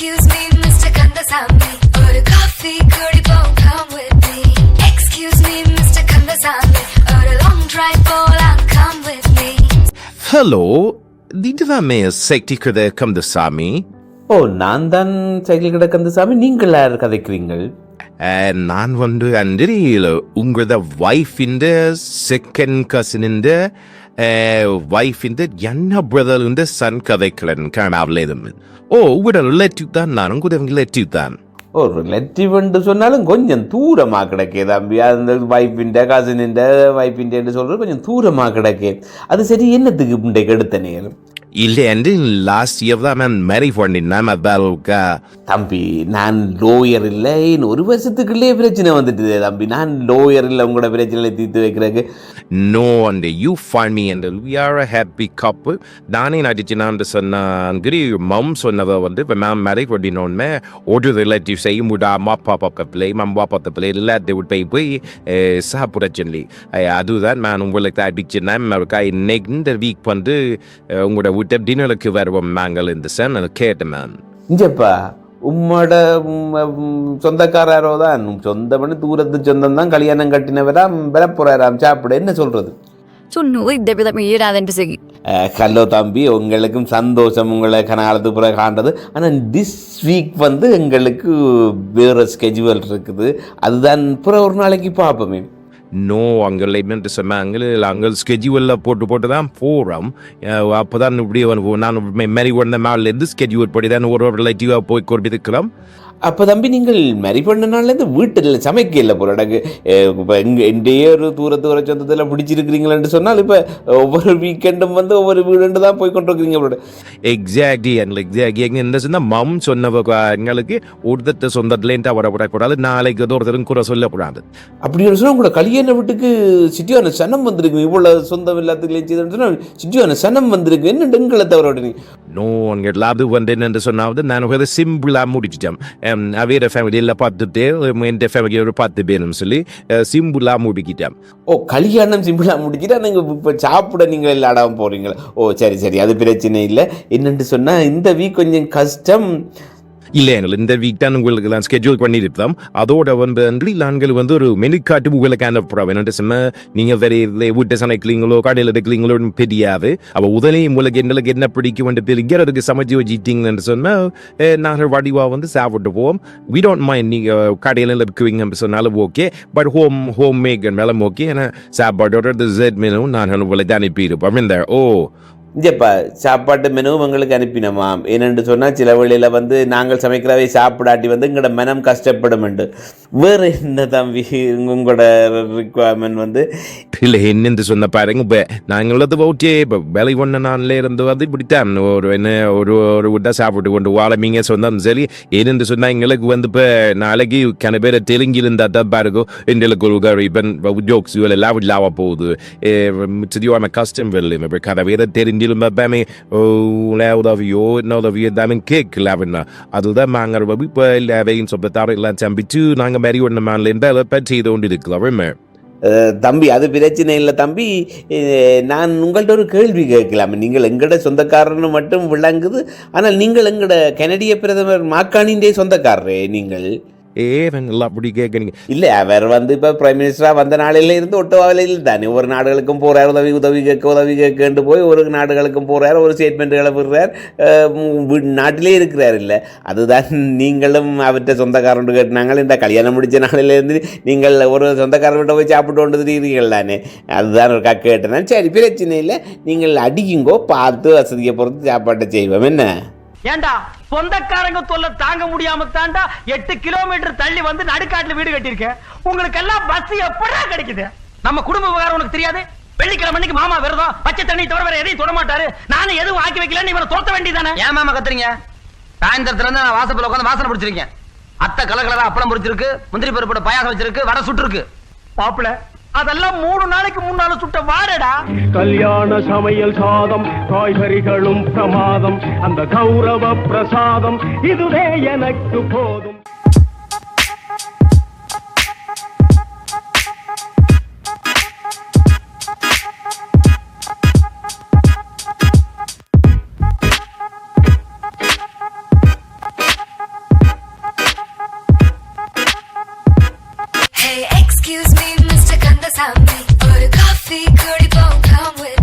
Excuse me, Mr. Kandasamy. ஒரு coffee குடிப்போம், come with me. Excuse me, Mr. Kandasamy. ஒரு long drive போலாம், come with me. Hello Sakthi கதை Kandasamy oh நான் தான் சைக்கிள் கடை கந்தசாமி நீங்கள் யார் கதைக்கிறீங்கள் நான் வந்து அன்றி உங்களோட வைஃபின் செகண்ட் வைஃப் இந்த என்ன பிரதர் இந்த சன் கதைக்கலன் கனடாவிலேதும் ஓ உங்களோட ரிலேட்டிவ் தான் நான் உங்களோட ரிலேட்டிவ் தான் ஒரு ரிலேட்டிவ்ன்ட்டு சொன்னாலும் கொஞ்சம் தூரமாக கிடைக்கே தம்பி அந்த வைஃபின்ட கசினின்ட வைஃபின்ட்டு சொல்கிறது கொஞ்சம் தூரமாக கிடைக்கே அது சரி என்னத்துக்கு இன்றைக்கு எடுத்த நேரம் இல்லை என்று லாஸ்ட் இயர் தான் நான் மேரி பண்ணினேன் அதாலுக்கா தம்பி நான் லோயர் இல்லை ஒரு வருஷத்துக்குள்ளே பிரச்சனை வந்துட்டுதே தம்பி. நான் லோயர் இல்லை உங்களோட பிரச்சனையை தீர்த்து வைக்கிறதுக்கு. No and you find me and we are a happy cup நானே நடிச்சுனான்னு சொன்னாங்கிரி மம் சொன்னவ வந்து இப்போ மேம் மேரே பண்ணினோன்னு ஒரு ரிலேட்டிவ் செய்யும் விட அம்மா அப்பா பக்கத்தில் அம்மா பக்கத்தில் இல்லாத விட்டு போய் சாப்பிட சொல்லி அதுதான் நான் உங்களுக்கு அடிச்சுனேன் இன்னைக்கு இந்த வீக் வந்து உங்களோட வீட்டை டின்னருக்கு வருவோம் நாங்கள் இந்த சார் நான் கேட்டேன் மேம் இஞ்சப்பா உம்மோட உம், உம், சொந்தக்காரரோ தான். உம் சொந்தம்னு தூரத்து சொந்தம் தான் கல்யாணம் கட்டினவராம் வரப்போறாராம் சாப்பிட என்ன சொல்றது? ஹலோ தம்பி உங்களுக்கும் சந்தோஷம் உங்களை கனகாலத்து பிறகு காண்றது. ஆனால் திஸ் வீக் வந்து எங்களுக்கு வேறு ஸ்கெஜுவல் இருக்குது. அதுதான் பிற ஒரு நாளைக்கு பார்ப்போமே. நோ அங்கே என்று சொன்னாங்க அங்கே ஸ்கெட்யூலில் போட்டு போட்டு தான் போகிறோம் அப்போ தான் இப்படி வந்து நான் மாரி வந்த மேலேருந்து ஸ்கெட்யூல் படி தான் ஒரு ஒரு ரிலேட்டிவாக போய் குறிப்பிட்டுக்கலாம் அப்போ தம்பி நீங்கள் மேரி பண்ண நாள்லேருந்து வீட்டில் சமைக்க இல்லை போல எனக்கு இப்போ எங்கள் எண்டையே ஒரு தூர தூர சொந்தத்தில் பிடிச்சிருக்கிறீங்களேன்னு சொன்னால் இப்போ ஒவ்வொரு வீக்கெண்டும் வந்து ஒவ்வொரு வீடுண்டு தான் போய் கொண்டு இருக்கிறீங்க போல. எக்ஸாக்ட்லி அண்ட் எக்ஸாக்ட்லி எங்கே என்ன சொன்னால் மம் சொன்னவ எங்களுக்கு ஒருத்தர் சொந்தத்துலேருந்து வரப்படக்கூடாது நாளைக்கு வந்து ஒருத்தரும் கூட சொல்லக்கூடாது. அப்படி ஒரு சொன்னால் உங்களோட கல்யாண வீட்டுக்கு சிட்டியான சனம் வந்திருக்கு. இவ்வளோ சொந்தம் எல்லாத்துக்குள்ளேயும் செய்தோன்னு சொன்னால் சிட்டியான சனம் வந்திருக்கு. என்ன டெங்களை தவிர நோ அங்கே அது வந்து என்னென்று சொன்னாவது நான் சிம்பிளாக முடிச்சிட்டேன். வேற ஃபேமிலியில் பார்த்துட்டு என் ஃபேமிலியோட பார்த்து பத்து சொல்லி சிம்பிளாக முடிக்கிட்டேன் ஓ கல்யாணம் சிம்பிளாக முடிச்சுட்டா நீங்கள் இப்போ சாப்பிட நீங்கள் இல்லாடாம போகிறீங்களா ஓ சரி சரி அது பிரச்சனை இல்லை என்னென்னு சொன்னால் இந்த வீக் கொஞ்சம் கஷ்டம் இல்லை இந்த வீக் தான் உங்களுக்கு நான் ஸ்கெட்யூல் பண்ணியிருப்போம் அதோட வந்து அன்றி நாங்கள் வந்து ஒரு மெனு காட்டு உங்களுக்கு அனுப்புகிறோம் என்னட்டு சொன்ன நீங்கள் வேற இதில் வீட்டை சமைக்கிறீங்களோ கடையில் எடுக்கிறீங்களோன்னு தெரியாது. அப்போ உதவி உங்களுக்கு எங்களுக்கு என்ன பிடிக்கும் என்று தெரிகிறதுக்கு சமைச்சு வச்சுட்டீங்கன்னு சொன்னால் நாங்கள் வடிவாக வந்து சாப்பிட்டு போவோம். வி டோன்ட் மைண்ட் நீங்கள் கடையில் இருக்கிறீங்க சொன்னாலும் okay but home home make மேலும் ஓகே ஏன்னா சாப்பாடோட ஜெட் மெனு நான் உங்களுக்கு அனுப்பியிருப்போம் இந்த ஓ இங்கப்பா சாப்பாட்டு மெனுவும் எங்களுக்கு அனுப்பினோமா? ஏனென்று சொன்னால் சில வழியில் வந்து நாங்கள் சமைக்கிறவை சாப்பிடாட்டி வந்து எங்களோட மனம் கஷ்டப்படும் என்று வேறு என்ன தம்பி உங்களோட ரிக்குவயர்மெண்ட் வந்து இல்லை என்னென்று சொன்ன பாருங்க இப்போ நாங்களது ஓகே இப்போ வேலை ஒன்று நாளில் இருந்து வந்து இப்படித்தான் ஒரு என்ன ஒரு ஒரு விட்டா சாப்பிட்டு கொண்டு வாழமீங்க சொன்னாலும் சரி ஏனென்று சொன்னால் எங்களுக்கு வந்து இப்போ நாளைக்கு கன பேர் தெலுங்கில் இருந்தால் தான் பாருங்க எங்களுக்கு ஒரு இப்போ ஜோக்ஸ் எல்லாம் இல்லாம போகுது சரியான கஷ்டம் வெள்ளம் இப்போ கதை வேற தெரிஞ்சிலும் எல்லாமே உதவியோ என்ன உதவியோ எல்லாமே கேட்கல அப்படின்னா அதுதான் நாங்கள் இப்போ எல்லாவையும் சொப்ப தவிர எல்லாம் சம்பிச்சு நாங்கள் மாதிரி ஒன்று மேலே இருந்தால் அதை பற்றி செய்து கொண்டு இருக்கலாம் அஹ், தம்பி அது பிரச்சனை இல்லை தம்பி. நான் உங்கள்கிட்ட ஒரு கேள்வி கேட்கலாம். நீங்கள் எங்கட சொந்தக்காரன்னு மட்டும் விளங்குது. ஆனால் நீங்கள் எங்கட கனடிய பிரதமர் மாக்காணின்றே சொந்தக்காரரே நீங்கள்? ஏவன் அப்படி கேட்குறீங்க இல்லை அவர் வந்து இப்போ பிரைம் மினிஸ்டராக வந்த நாளில இருந்து ஒட்டவாவில் தானே ஒரு நாடுகளுக்கும் போகிறார் உதவி உதவி கேட்க உதவி கேட்கண்டு போய் ஒரு நாடுகளுக்கும் போகிறார் ஒரு ஸ்டேட்மெண்ட்டுகளை விடுறார் நாட்டிலே இருக்கிறார் இல்லை அதுதான் நீங்களும் அவர்கிட்ட சொந்தக்காரன் கேட்டாங்க இந்த கல்யாணம் முடிச்ச நாளிலேருந்து நீங்கள் ஒரு சொந்தக்காரர்கிட்ட போய் சாப்பிட்டு கொண்டு திரிகிறீர்கள் தானே அதுதான் ஒரு கக்க கேட்டேன் சரி பிரச்சனை இல்லை நீங்கள் அடிக்குங்கோ பார்த்து வசதியை பொறுத்து சாப்பாட்டை செய்வோம் என்ன ஏண்டா சொந்தக்காரங்க தொல்லை தாங்க முடியாம தாண்டா எட்டு கிலோமீட்டர் தள்ளி வந்து நடுக்காட்டுல வீடு கட்டியிருக்கேன். உங்களுக்கு எல்லாம் பஸ் எப்படா கிடைக்குது? நம்ம குடும்ப விவகாரம் உனக்கு தெரியாது? வெள்ளிக்கிழமை மாமா விரதம். பச்சை தண்ணி தவிர வேற எதையும் தொட மாட்டாரு. நானும் எதுவும் ஆக்கி வைக்கலன்னு இவனை தோத்த வேண்டியதானே ஏன் மாமா கத்துறீங்க? சாயந்தரத்துல இருந்து நான் வாசப்பல உட்காந்து வாசனை பிடிச்சிருக்கேன். அத்தை கலகலரா அப்பளம் பிடிச்சிருக்கு முந்திரி பருப்போட பாயாசம் வச்சிருக்கு வடை சுட்டுருக்கு. மாப்பிள அதெல்லாம் மூணு நாளைக்கு முன்னால சுட்ட வாடடா கல்யாண சமையல் சாதம் காய்கறிகளும் பிரமாதம் அந்த கௌரவ பிரசாதம் இதுவே எனக்கு போதும் Excuse me. the time, but a coffee, curly bone, come with.